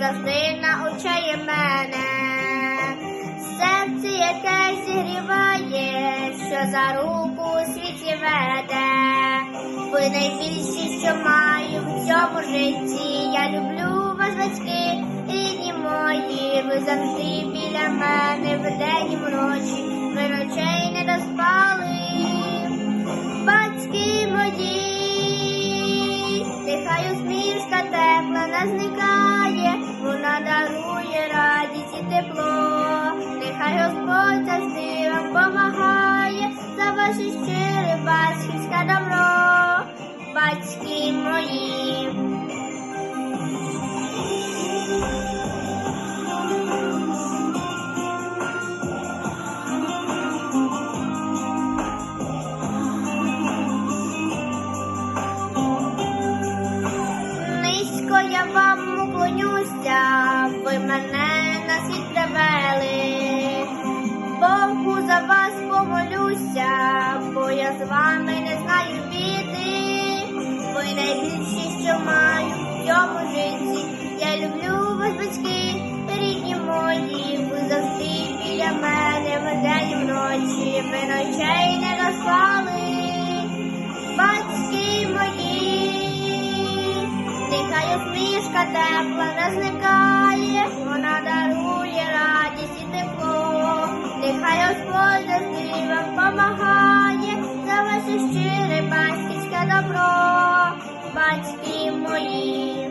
завжди научає мене. Серце, яке зігріває, що за руку світі веде. Ви найбільші, що маю в цьому житті. Я люблю вас, батьки, рідні мої. Ви завжди біля мене вдень і вночі. Ви ночей не доспали. Батьки мої, нехай усмішка тепла не зникає, вона дарує радість і тепло, нехай Господь завжди вам помагає, за ваше щире батьківське добро, батьки мої. За вас помолюся, бо я з вами не знаю біди. Ви найбільші, що маю в цьому житті. Я люблю вас, батьки, рідні мої, ви завжди біля мене вдень і вночі. Ви ночей не дослали. Батьки мої, нехай усмішка тепла не зникає, вона дарує добро, батьки мої.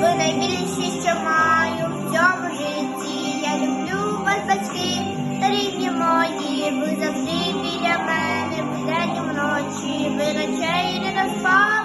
Ви найбільші, що маю в цьому житті. Я люблю вас, батьки, рідні мої. Ви завжди біля мене, вдень і вночі. Ви ночей не доспали.